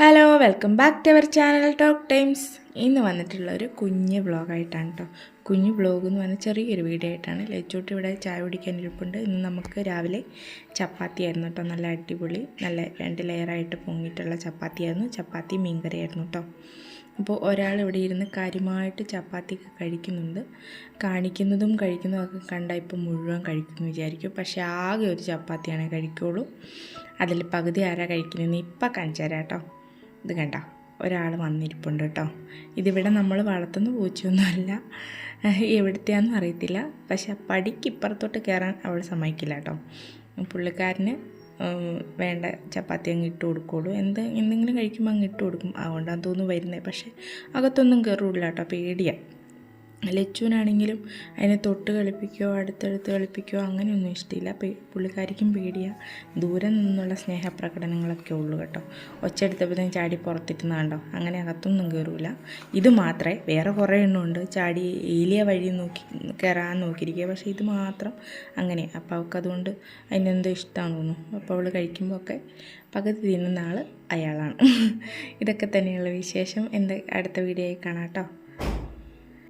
Hello welcome back to our channel Talk Times ഇന്ന് വന്നിട്ടുള്ള ഒരു കുഞ്ഞ് വ്ളോഗായിട്ടാണ് കേട്ടോ കുഞ്ഞ് വ്ളോഗ് എന്ന് പറഞ്ഞാൽ ചെറിയൊരു വീഡിയോ ആയിട്ടാണ് ലച്ചോട്ട് ഇവിടെ ചായ കുടിക്കാൻ ഇരിപ്പുണ്ട്. ഇന്ന് നമുക്ക് രാവിലെ ചപ്പാത്തി ആയിരുന്നു കേട്ടോ നല്ല അടിപൊളി നല്ല രണ്ട് ലെയറായിട്ട് പൊങ്ങിയിട്ടുള്ള ചപ്പാത്തി ആയിരുന്നു ചപ്പാത്തി മീൻകറിയായിരുന്നു കേട്ടോ അപ്പോൾ ഒരാൾ ഇവിടെ ഇരുന്ന് കാര്യമായിട്ട് ചപ്പാത്തിയൊക്കെ കഴിക്കുന്നുണ്ട്. കാണിക്കുന്നതും കഴിക്കുന്നതും ഒക്കെ കണ്ടാൽ ഇപ്പം മുഴുവൻ കഴിക്കുമെന്ന് വിചാരിക്കും. പക്ഷേ ആകെ ഒരു ചപ്പാത്തിയാണ് കഴിക്കുള്ളൂ. അതിൽ പകുതി ആരാ കഴിക്കുന്നതെന്ന് ഇപ്പം കാണിച്ചു തരാം കേട്ടോ ഇത് കണ്ട ഒരാൾ വന്നിരിപ്പുണ്ട് കേട്ടോ. ഇതിവിടെ നമ്മൾ വളർത്തുന്ന പൂച്ചയൊന്നുമല്ല. എവിടുത്തെയാണെന്ന് അറിയത്തില്ല. പക്ഷെ പടിക്ക് ഇപ്പുറത്തോട്ട് കയറാൻ അവൾ സമ്മതിക്കില്ല കേട്ടോ. പുള്ളിക്കാരന് വേണ്ട ചപ്പാത്തി അങ്ങ് ഇട്ട് കൊടുക്കുള്ളൂ. എന്ത് എന്തെങ്കിലും കഴിക്കുമ്പോൾ അങ്ങ് ഇട്ട് കൊടുക്കും. അതുകൊണ്ടാണ് തോന്നുന്നു വരുന്നത് പക്ഷേ അകത്തൊന്നും കയറില്ല കേട്ടോ. പേടിയാണ് ലച്ചുവിനാണെങ്കിലും അതിനെ തൊട്ട് കളിപ്പിക്കുകയോ അടുത്തടുത്ത് കളിപ്പിക്കുകയോ അങ്ങനെയൊന്നും ഇഷ്ടമില്ല. പുള്ളിക്കാരിക്കും പേടിയാണ് ദൂരെ നിന്നുള്ള സ്നേഹപ്രകടനങ്ങളൊക്കെ ഉള്ളൂ കേട്ടോ. ഒച്ചെടുത്തപ്പോഴത്തേക്കും ചാടി പുറത്തിട്ടുന്ന കണ്ടോ അങ്ങനെ അകത്തൊന്നും കയറൂല ഇത് മാത്രമേ വേറെ കുറേ എണ്ണമുണ്ട് ചാടി ഏലിയ വഴി നോക്കി കയറാൻ നോക്കിയിരിക്കുക. പക്ഷേ ഇത് മാത്രം അങ്ങനെ. അപ്പോൾ അവൾക്ക് അതുകൊണ്ട് അതിനെന്തോ ഇഷ്ടമാണെന്ന് തോന്നുന്നു. അപ്പോൾ അവൾ കഴിക്കുമ്പോൾ ഒക്കെ പകുതി തിന്നുന്ന ആൾ അയാളാണ്. ഇതൊക്കെ തന്നെയുള്ള വിശേഷം. എന്റെ അടുത്ത വീഡിയോയിൽ കാണാം കേട്ടോ.